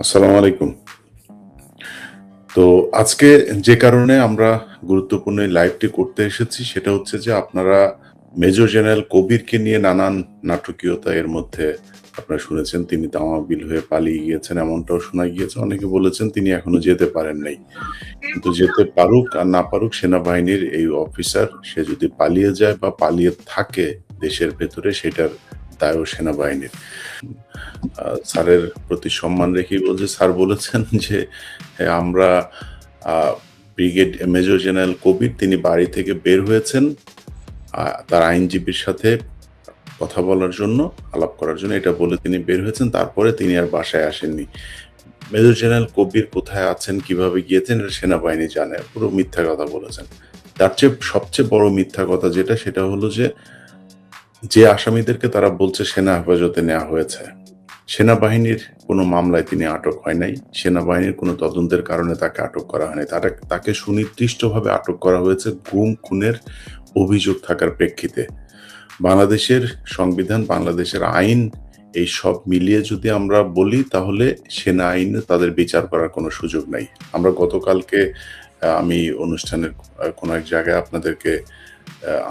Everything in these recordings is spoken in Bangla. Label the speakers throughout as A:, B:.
A: আসসালামু আলাইকুম। তো আজকে যে কারণে আমরা গুরুত্বপূর্ণ লাইভটি করতে এসেছি, সেটা হচ্ছে যে আপনারা মেজর জেনারেল কবিরকে নিয়ে নানান নাটকীয়তা এর মধ্যে আপনারা শুনেছেন। তিনি তামাবিল হয়ে পালিয়ে গিয়েছেন, এমনটাও শোনা গিয়েছে। অনেকে বলেছেন তিনি এখনও যেতে পারেন নাই। কিন্তু যেতে পারুক আর না পারুক, সেনাবাহিনীর এই অফিসার সে যদি পালিয়ে যায় বা পালিয়ে থাকে দেশের ভেতরে, সেটার দায়ও সেনাবাহিনীর। আহ, স্যারের প্রতি সম্মান রেখেই বলছে স্যার বলেছেন যে হ্যাঁ, আমরা ব্রিগেড মেজর জেনারেল কবির তিনি বাড়ি থেকে বের হয়েছেন তার আইনজীবীর সাথে কথা বলার জন্য আলাপ করার জন্য এটা বলে তিনি বের হয়েছেন তারপরে তিনি আর বাসায় আসেননি। মেজর জেনারেল কবির কোথায় আছেন কীভাবে গিয়েছেন এটা সেনাবাহিনী জানে পুরো মিথ্যা কথা বলেছেন। তার চেয়ে সবচেয়ে বড় মিথ্যা কথা যেটা সেটা হলো যে যে আসামিদেরকে তারা বলছে সেনা হেফাজতে নেওয়া হয়েছে। সেনাবাহিনীর কোনো মামলায় তিনি আটক হয় নাই। সেনাবাহিনীর কোনো তদন্তের কারণে তাকে আটক করা হয়নি। তারা, তাকে সুনির্দিষ্টভাবে আটক করা হয়েছে গুম, খুনের অভিযোগ থাকার প্রেক্ষিতে। বাংলাদেশের সংবিধান, বাংলাদেশের আইন এই সব মিলিয়ে যদি আমরা বলি, তাহলে সেনা আইনে তাদের বিচার করার কোনো সুযোগ নাই। আমরা গতকালকে আমি অনুষ্ঠানের কোনো এক জায়গায় আপনাদেরকে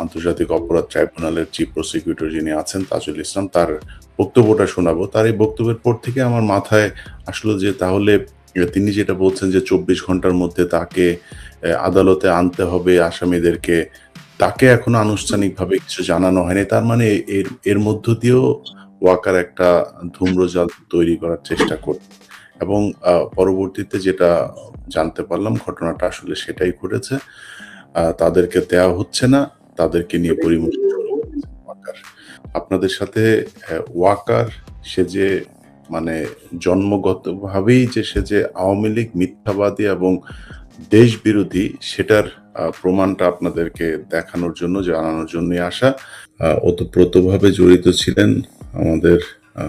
A: আন্তর্জাতিক অপরাধ ট্রাইব্যুনালের চিফ প্রসিকিউটর যিনি আছেন, তাজুল ইসলাম, তার বক্তব্যটা শোনাবো। তার এই বক্তব্যের পর থেকে আমার মাথায় আসলো যে তাহলে তিনি যেটা বলছেন যে চব্বিশ ঘণ্টার মধ্যে তাকে আদালতে আনতে হবে, আসামিদেরকে, তাকে এখনও আনুষ্ঠানিকভাবে কিছু জানানো হয়নি। তার মানে এর এর মধ্য দিয়েও ওয়াকার একটা ধূম্রজাল তৈরি করার চেষ্টা করত এবং পরবর্তীতে যেটা জানতে পারলাম, ঘটনাটা আসলে সেটাই ঘটেছে। তাদেরকে দেয়া হচ্ছে না, তাদেরকে নিয়ে ওয়াকার, আপনাদের সাথে ওয়াকার সে যে মানে জন্মগতভাবেই যে সে যে আওয়ামী লীগ মিথ্যাবাদী এবং দেশ বিরোধী সেটার প্রমাণটা আপনাদেরকে দেখানোর জন্য, জানানোর জন্যই আসা। ওতপ্রোতভাবে জড়িত ছিলেন আমাদের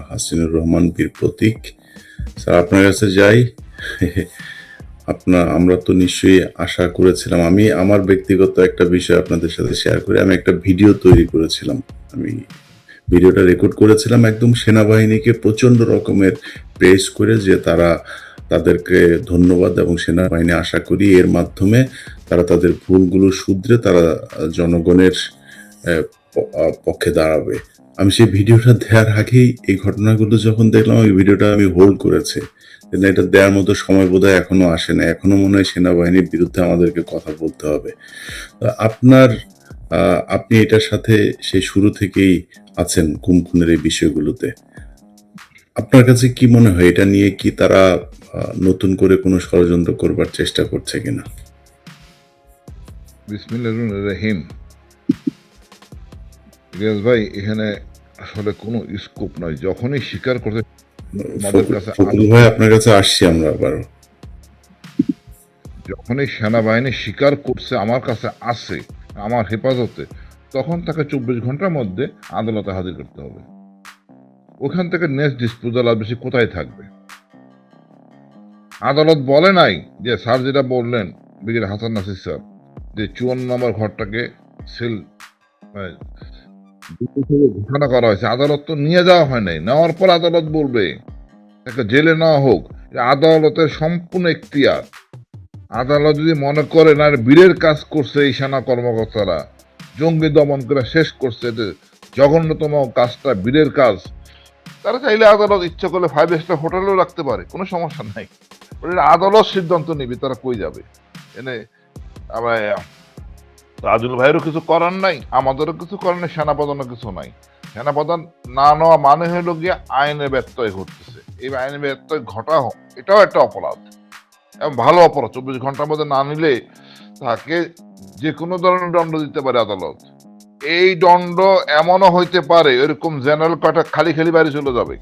A: হাসিনুর রহমান বীর প্রতীক। স্যার, আপনার কাছে যাই। আপনার আমরা তো নিশ্চয়ই আশা করেছিলাম। আমি আমার ব্যক্তিগত একটা বিষয় আপনাদের সাথে শেয়ার করি। আমি একটা ভিডিও তৈরি করেছিলাম। আমি ভিডিওটা রেকর্ড করেছিলাম একদম সেনাবাহিনীকে প্রচণ্ড রকমের প্রেস করে যে তারা তাদেরকে ধন্যবাদ এবং সেনাবাহিনী আশা করি এর মাধ্যমে তারা তাদের ভুলগুলো শুধরে তারা জনগণের পক্ষে দাঁড়াবে। আমি সেই ভিডিওটা দেওয়ার আগেই এই ঘটনাগুলো যখন দেখলাম, ওই ভিডিওটা আমি হোল্ড করেছি। না, এটা দেওয়ার মতো সময় বোধহয় এখনও আসে না এখনও মনে হয় সেনাবাহিনীর বিরুদ্ধে আমাদেরকে কথা বলতে হবে। আপনার আপনি এটার সাথে সেই শুরু থেকেই আছেন গুম খুনের এই বিষয়গুলোতে। আপনার কাছে কি মনে হয় এটা নিয়ে কি তারা নতুন করে কোনো ষড়যন্ত্র করবার চেষ্টা করছে কিনা?
B: রহিম। ভাই এখানে আসলে কোনো স্কোপ নয় যখনই স্বীকার করতে
A: ভাই আপনার কাছে আসছি আমরা আবার
B: যখনই সেনাবাহিনী স্বীকার করছে আমার কাছে আছে আমার হেফাজতে তখন তাকে চব্বিশ ঘণ্টার মধ্যে আদালতে হাজির করতে হবে। ওখান থেকে নেক্সট ডিসপোজাল আর বেশি কোথায় থাকবে? আদালত বলে নাই যে স্যার যেটা বললেন ব্রিগেড হাসান নাসির স্যার যে চুয়ান্ন নম্বর ঘরটাকে সেল ঘোষণা করা হয়েছে। আদালত তো নিয়ে যাওয়া হয় নাই। নেওয়ার পর আদালত বলবে তাকে জেলে নেওয়া হোক আদালতের সম্পূর্ণ এখতিয়ার। আদালত যদি মনে করে না বীরের কাজ করছে এই সেনা কর্মকর্তারা, জঙ্গি দমন করে শেষ করছে জঘন্যতম কাজটা বীরের কাজ, তারা চাইলে আদালত ইচ্ছা করলে ফাইভ স্টার হোটেলেও রাখতে পারে, কোনো সমস্যা নাই। আদালত সিদ্ধান্ত নিবে, তারা কই যাবে। এনে, আবার রাজুল ভাইয়েরও কিছু করার নাই, আমাদেরও কিছু করার নেই, সেনাপ্রধানও কিছু নাই। সেনাপ্রধান না নেওয়া মানে হলো গিয়ে আইনের ব্যত্যয় ঘটতেছে। এই আইনের ব্যত্যয় ঘটা এটাও একটা অপরাধ। এবং ভালো অপরাধ, চব্বিশ ঘণ্টার মধ্যে না নিলে তাকে যে কোনো ধরনের দণ্ড দিতে পারে আদালত। এই দণ্ড এমনও হইতে পারে, এরকম জেনারেল কয়টা খালি খালি বাড়ি চলে যাবে।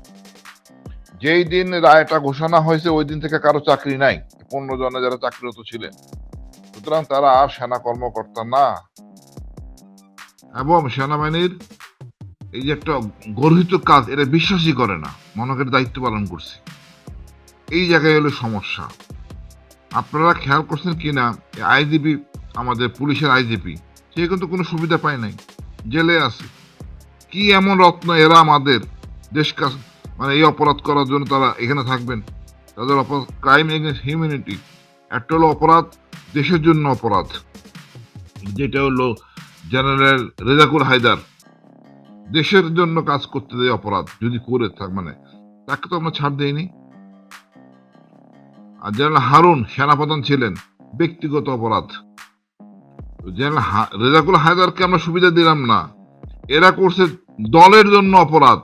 B: যেই দিন রায়টা ঘোষণা হয়েছে, ওই দিন থেকে কারও চাকরি নাই। পনেরো জনে যারা চাকরিরত ছিলেন সুতরাং তারা আর সেনা কর্মকর্তা না। এবং সেনাবাহিনীর এই যে একটা গর্হিত কাজ, এটা বিশ্বাসই করে না। মনকের দায়িত্ব পালন করছে। এই জায়গায় হলো সমস্যা। আপনারা খেয়াল করছেন কি না আইজিপি, আমাদের পুলিশের আইজিপি, সে কিন্তু কোনো সুবিধা পায় নাই। জেলে আছে। কি এমন রত্ন এরা আমাদের দেশ কাজ মানে এই অপরাধ করার জন্য তারা এখানে থাকবেন? তাদের অপরাধ ক্রাইম এগেন্স্ট হিউম্যানিটি একটা হলো অপরাধ, দেশের জন্য অপরাধ। যেটা হলো জেনারেল রেজাকুল হায়দার, দেশের জন্য কাজ করতে দেয় অপরাধ, যদি করে থাক মানে তাকে তো আমরা ছাড় দেইনি। আর জেনারেল হারুন সেনাপ্রধান ছিলেন, ব্যক্তিগত অপরাধ। জেনারেল রেজাকুল হায়দারকে আমরা সুবিধা দিলাম না। এরা করছে দলের জন্য অপরাধ।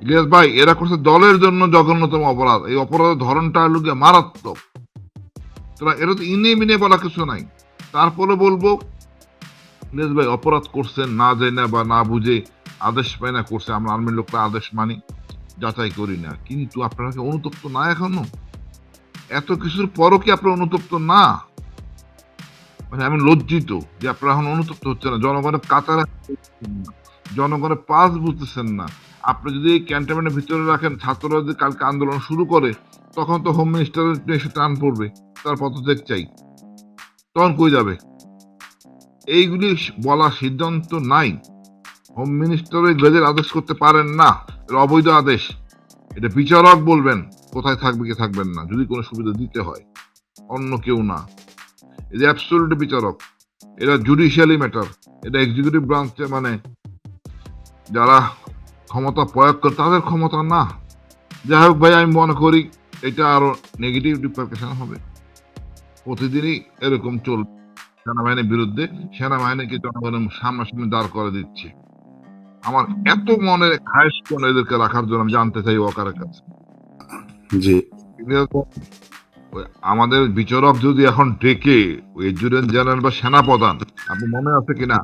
B: ইলিয়াস ভাই, এরা করছে দলের জন্য জঘন্যতম অপরাধ। এই অপরাধের ধরনটা হলো গিয়ে মারাত্মক। তোরা এটা তো ইনে মিনে বলা কিছু নাই। তারপরে বলব, ইলিয়াস ভাই, অপরাধ করছেন না যায় না বা না বুঝে আদেশ পায় না, করছে। আমরা আর্মির লোকরা আদেশ মানি, যাচাই করি না। কিন্তু আপনারা কি অনুতপ্ত না এখনও? এত কিছুর পরও কি আপনারা অনুতপ্ত না? মানে আমি লজ্জিত যে আপনারা এখন অনুতপ্ত হচ্ছে না। জনগণের কাতারে জনগণের পাস বুঝতেছেন না। আপনি যদি ক্যান্টনমেন্টের ভিতরে রাখেন, ছাত্ররা যদি কালকে আন্দোলন শুরু করে, তখন তো হোম মিনিস্টারের এসে টান পড়বে, তার পদত্যাগ চাই। তখন কই যাবে? এইগুলি বলা সিদ্ধান্ত নাই। হোম মিনিস্টার ওই গেজের আদেশ করতে পারেন না এটা অবৈধ আদেশ। এটা বিচারক বলবেন, কোথায় থাকবে কে থাকবেন না, যদি কোনো সুবিধা দিতে হয়। অন্য কেউ না। এটা অ্যাবসোলিউট বিচারক, এটা জুডিশিয়ালি ম্যাটার এটা এক্সিকিউটিভ ব্রাঞ্চে মানে যারা ক্ষমতা প্রয়োগ করে তাদের ক্ষমতা না। যাই হোক ভাই আমি মনে করি এটা আরও নেগেটিভ রিপার্কেশন হবে। প্রতিদিনই এরকম চলবে সেনাবাহিনীর বিরুদ্ধে সেনাবাহিনীকে জনগণের সামনাসামনি দাঁড় করে দিচ্ছে। আমার এত মনে খায়স কোন এদেরকে রাখার জন্য আমি জানতে চাই ওয়াকারের কাছে।
A: জি।
B: আমাদের বিচারক যদি এখন ডেকে ওই এডজুডেন্ট জেনারেল বা সেনাপ্রধান আপনি মনে আছে কিনা?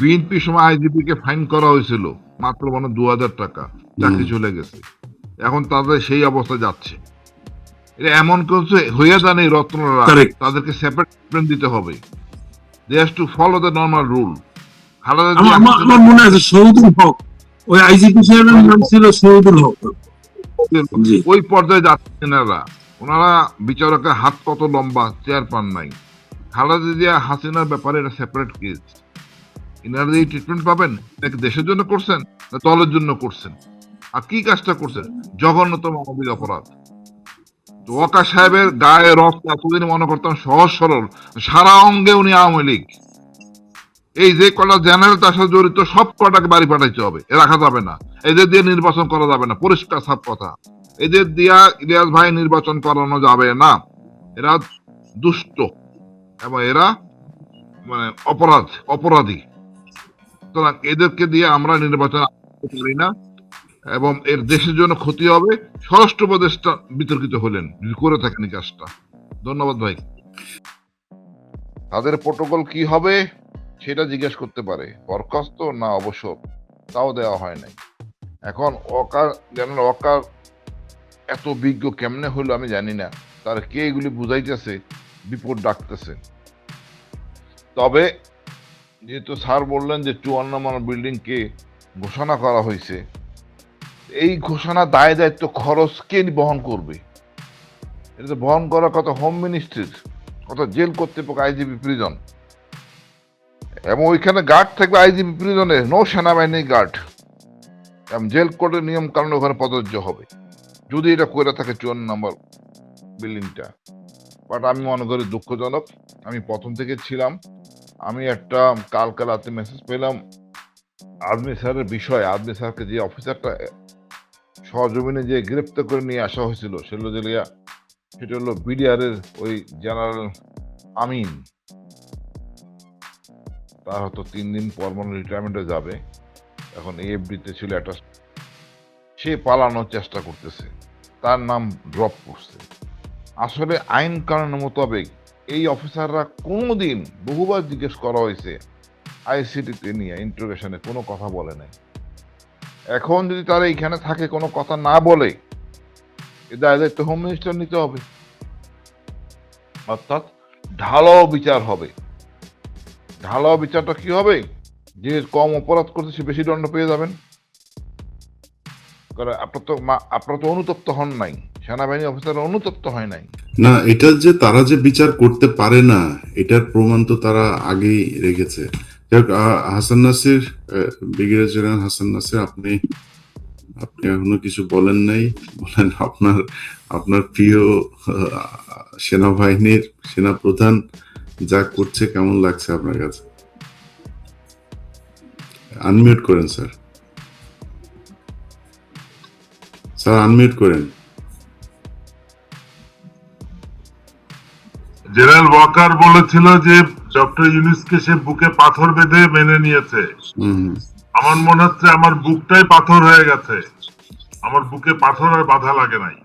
B: বিএনপি সময় আইজিপি কে ফাইন করা হয়েছিল মাত্র মানে দু হাজার টাকা চাকরি চলে গেছে। এখন তাদের সেই অবস্থা যাচ্ছে। এটা এমন কিছু হইয়া জানে রত্নরা তাদেরকে সেপারেট দিতে হবে। They has to follow the normal rule
C: আমার মনে আছে শহীদুল হক। ওই আইজিপি সাহেবের নাম ছিল শহীদুল হক।
B: ওই পর্যায়ে যাচ্ছেন এরা। ওনারা বিচারকের হাত কত লম্বা চেয়ার পান নাই। খালেদা জিয়া হাসিনার ব্যাপারে এটা সেপারেট কেস ইনারা এই ট্রিটমেন্ট পাবেন নাকি দেশের জন্য করছেন না দলের জন্য করছেন? আর কি কাজটা করছেন? জঘন্যতম মানবিক অপরাধ। ওয়াকা সাহেবের গায়ে রক্ত এতদিন মনে করতাম সহজ সরল, সারা অঙ্গে উনি আওয়ামী লীগ। এই যে কটা জেনারেল তার সাথে জড়িত, সব কটাকে বাড়ি পাঠাইতে হবে রাখা যাবে না। এদের দিয়ে নির্বাচন করা যাবে না, পরিষ্কার সাপ কথা। এদের দিয়া ইলিয়াস ভাই নির্বাচন করানো যাবে না। এরা দুষ্ট। এবং এরা মানে অপরাধ, অপরাধী। সুতরাং এদেরকে দিয়ে আমরা নির্বাচন পারি না এবং এর দেশের জন্য ক্ষতি হবে। স্বরাষ্ট্র উপদেষ্টা বিতর্কিত হলেন। করে থাকেন কাজটা। ধন্যবাদ ভাই। তাদের প্রোটোকল কি হবে সেটা জিজ্ঞেস করতে পারে। বরখাস্ত না অবসর? তাও দেওয়া হয় নাই। এখন অকার জেনারেল অকার এত বিজ্ঞ কেমনে হলো আমি জানি না। তার কে এগুলি বুঝাইতেছে, বিপদ ডাকতেছে। তবে যেহেতু স্যার বললেন যে চুয়ান্ন নম্বর বিল্ডিংকে ঘোষণা করা হয়েছে, এই ঘোষণা দায় দায়িত্ব খরচ কে বহন করবে? এটা তো বহন করার কথা হোম মিনিস্ট্রির কথা জেল কর্তৃপক্ষ, আইজিপি প্রিজন এবং ওইখানে গার্ড থাকবে আইজিপি প্রিজনে নো সেনাবাহিনী গার্ড এবং জেল কোর্টের নিয়ম কারণে ওখানে প্রযোজ্য হবে। যদি এটা করে থাকে চুয়ান্ন নম্বর বিল্ডিংটা। বাট আমি মনে করি দুঃখজনক। আমি প্রথম থেকে ছিলাম। আমি একটা কালকে রাতে মেসেজ পেলাম আদমি স্যারের বিষয়। আদমি স্যারকে যে অফিসারটা সহজমিনে যে গ্রেপ্তার করে নিয়ে আসা হয়েছিল সেগুলো যে লিয়া, সেটা হলো বিডিআরের ওই জেনারেল আমিন। তার হয়তো তিন দিন পর মনে রিটায়ারমেন্টে যাবে। এখন এফডিতে ছিল একটা, সে পালানোর চেষ্টা করতেছে। তার নাম ড্রপ করছে। আসলে আইন কানুন মোতাবেক এই অফিসাররা কোনোদিন বহুবার জিজ্ঞেস করা হয়েছে আইসিটিতে নিয়ে ইন্টারোগেশনে কোনো কথা বলে নাই। এখন যদি তারা এইখানে থাকে, কোনো কথা না বলে দায়িত্ব হোম মিনিস্টার নিতে হবে। অর্থাৎ ঢালাও বিচার হবে। ঢালাও বিচারটা কি হবে? যে কম অপরাধ করছে, সে বেশি দণ্ড পেয়ে যাবেন। কারণ আপনার তো আপনারা তো অনুতপ্ত হন নাই। সেনাবাহিনী অফিসার অনুতপ্ত হয় নাই।
A: না এটা যে তারা যে বিচার করতে পারে না, এটার প্রমাণ তো তারা আগেই রেখেছে। হাসান নাসির ব্রিগেডিয়ার জেনারেল হাসান নাসির, আপনি আপনি এখনও কিছু বলেন নাই। বলেন আপনার আপনার প্রিয় সেনাবাহিনীর সেনাপ্রধান যা করছে, কেমন লাগছে আপনার কাছে? আনমিউট করেন স্যার স্যার আনমিউট করেন।
D: জেনারেল ওয়াকার বলেছিল যে ডক্টর ইউনুসকে সে বুকে পাথর বেঁধে মেনে নিয়েছে। আমার মনে হচ্ছে আমার বুকটাই পাথর হয়ে গেছে। আমার বুকে পাথর আর বাধা লাগে নাই।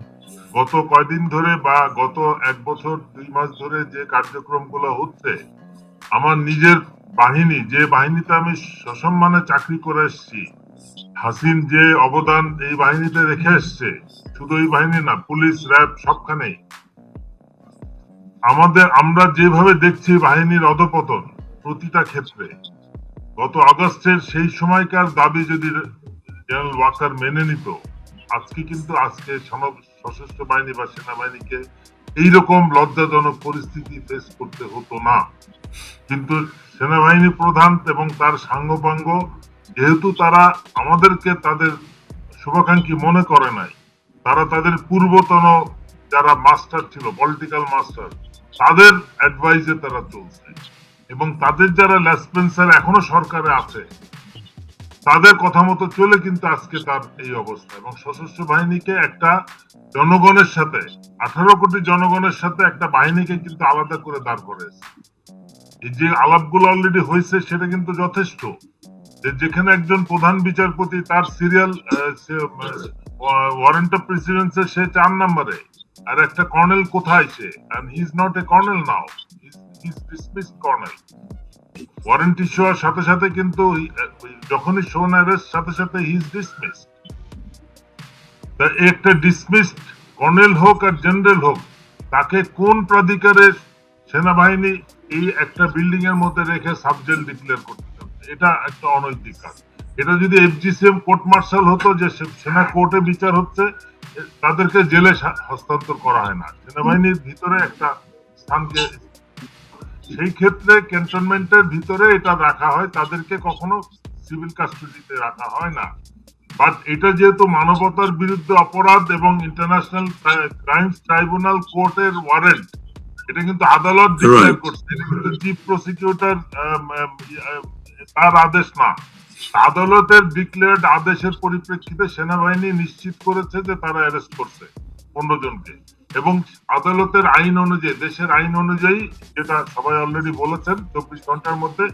D: গত কয়দিন ধরে বা গত এক বছর দুই মাস ধরে যে কার্যক্রমগুলো হচ্ছে আমার নিজের বাহিনী যে বাহিনীতে আমি সসম্মানে চাকরি করে এসেছি হাসিন যে অবদান এই বাহিনীতে রেখে এসছে শুধু এই বাহিনী না পুলিশ র্যাব সবখানেই। আমাদের, আমরা যেভাবে দেখছি বাহিনীর অধপতন প্রতিটা ক্ষেত্রে, গত আগস্টের সেই সময়কার দাবি যদি জেনারেল ওয়াকার মেনে নিত, আজকে কিন্তু আজকে সশস্ত্র বাহিনী বা সেনাবাহিনীকে এইরকম লজ্জাজনক পরিস্থিতি ফেস করতে হতো না। কিন্তু সেনাবাহিনী প্রধান এবং তার সাঙ্গপাঙ্গ, যেহেতু তারা আমাদেরকে তাদের শুভাকাঙ্ক্ষী মনে করে নাই, তারা তাদের পূর্বতন যারা মাস্টার ছিল পলিটিক্যাল মাস্টার তাদের অ্যাডভাইসে তারা চলছে। এবং তাদের যারা লেসপেন্সার এখনও সরকারে আছে, তাদের কথা মতো চলে কিন্তু আজকে তার এই অবস্থা। এবং সশস্ত্র বাহিনীকে একটা জনগণের সাথে, আঠারো কোটি জনগণের সাথে একটা বাহিনীকে কিন্তু আলাদা করে দাঁড় করেছে। এই যে আলাপগুলো অলরেডি হয়েছে, সেটা কিন্তু যথেষ্ট। যেখানে একজন প্রধান বিচারপতি তার সিরিয়াল ওয়ারেন্ট অফ প্রেসিডেন্সে সে চার নম্বরে। আর একটা কর্নেল কোথায় সে? And he is not a colonel now. He's- he's dismissed colonel. Warrant issue হওয়ার সাথে সাথে কিন্তু যখনই শোন অ্যারেস্ট সাথে সাথে হি ইজ ডিসমিসড তা একটা ডিসমিসড কর্নেল হোক আর জেনারেল হোক, তাকে কোন প্রাধিকারের সেনাবাহিনী এই একটা বিল্ডিং এর মধ্যে রেখে সাবজেল ডিক্লেয়ার করতে এটা একটা অনৈতিক কাজ। এটা যদি এফজিসিএম কোর্ট মার্শাল হতো যে সেনা কোর্টে বিচার হচ্ছে তাদেরকে জেলে হস্তান্তর করা হয় না। সেনাবাহিনীর ভিতরে একটা স্থানকে সেই ক্ষেত্রে ক্যান্টনমেন্টের ভিতরে এটা রাখা হয়। তাদেরকে কখনো সিভিল কাস্টডিতে রাখা হয় না। বাট এটা যেহেতু মানবতার বিরুদ্ধে অপরাধ এবং ইন্টারন্যাশনাল ক্রাইমস ট্রাইব্যুনাল কোর্টের ওয়ারেন্ট এটা কিন্তু আদালত ডিক্লেয়ার করছে। এটা কিন্তু চিফ প্রসিকিউটর তার আদেশ না। আদালতের ডিক্লেয়ার্ড আদেশের পরিপ্রেক্ষিতে সেনাবাহিনী নিশ্চিত করেছে যে তারা অ্যারেস্ট করছে পনেরো জনকে। এবং আদালতের আইন অনুযায়ী, দেশের আইন অনুযায়ী যেটা সবাই অলরেডি বলেছেন, চব্বিশ ঘণ্টার মধ্যে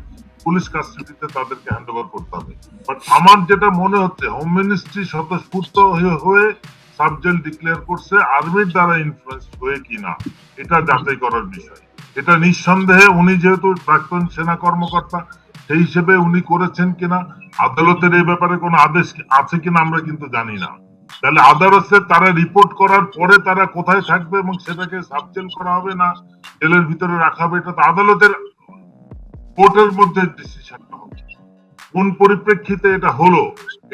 D: পুলিশ কাস্টডিতে তাদেরকে হ্যান্ড ওভার করতে হবে। বাট আমার যেটা মনে হচ্ছে হোম মিনিস্ট্রি স্বতঃস্ফূর্ত হয়ে- সাবজেল ডিক্লেয়ার করছে আর্মির দ্বারা ইনফ্লুয়েন্স হয়ে কিনা, এটা যাচাই করার বিষয়। এটা নিঃসন্দেহে উনি যেহেতু প্রাক্তন সেনা কর্মকর্তা সেই হিসেবে উনি করেছেন কিনা, আদালতের এই ব্যাপারে কোনো আদেশ আছে কিনা আমরা কিন্তু জানি না। তাহলে আদালতে তারা রিপোর্ট করার পরে তারা কোথায় থাকবে এবং সেটাকে সাবজেল করা হবে না, জেলের ভিতরে রাখা হবে, এটা তো আদালতের কোর্টের মধ্যে ডিসিশন হবে। কোন পরিপ্রেক্ষিতে এটা হলো,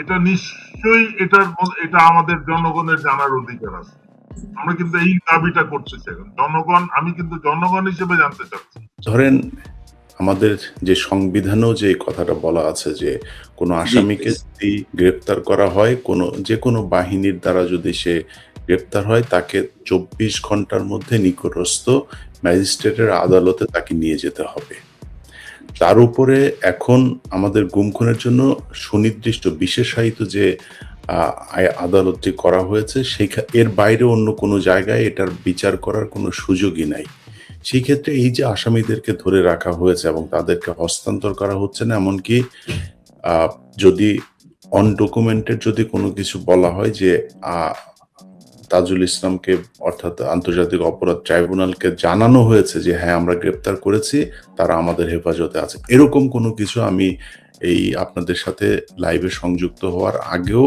D: এটা নিশ্চয়ই এটার এটা আমাদের জনগণের জানার অধিকার আছে। আমরা কিন্তু এই দাবিটা করতেছি এখন। জনগণ, আমি কিন্তু জনগণ হিসেবে জানতে চাচ্ছি।
A: ধরেন আমাদের যে সংবিধানেও যে কথাটা বলা আছে যে কোনো আসামিকে যদি গ্রেপ্তার করা হয় কোনো যে কোনো বাহিনীর দ্বারা যদি সে গ্রেপ্তার হয় তাকে চব্বিশ ঘণ্টার মধ্যে নিকটস্থ ম্যাজিস্ট্রেটের আদালতে তাকে নিয়ে যেতে হবে। তার উপরে এখন আমাদের গুমখুনের জন্য সুনির্দিষ্ট বিশেষায়িত যে আদালতটি করা হয়েছে সেই এর বাইরে অন্য কোনো জায়গায় এটার বিচার করার কোনো সুযোগই নাই। সেই ক্ষেত্রে এই যে আসামিদেরকে ধরে রাখা হয়েছে এবং তাদেরকে হস্তান্তর করা হচ্ছে না, এমনকি যদি অনডকুমেন্টেড যদি কোনো কিছু বলা হয় যে তাজুল ইসলামকে অর্থাৎ আন্তর্জাতিক অপরাধ ট্রাইব্যুনালকে জানানো হয়েছে যে হ্যাঁ আমরা গ্রেপ্তার করেছি, তারা আমাদের হেফাজতে আছে। এরকম কোনো কিছু আমি এই আপনাদের সাথে লাইভে সংযুক্ত হওয়ার আগেও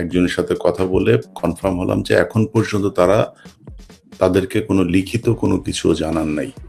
A: একজনের সাথে কথা বলে কনফার্ম হলাম যে, এখন পর্যন্ত তারা তাদেরকে কোনো লিখিত কোনো কিছু জানান নাই।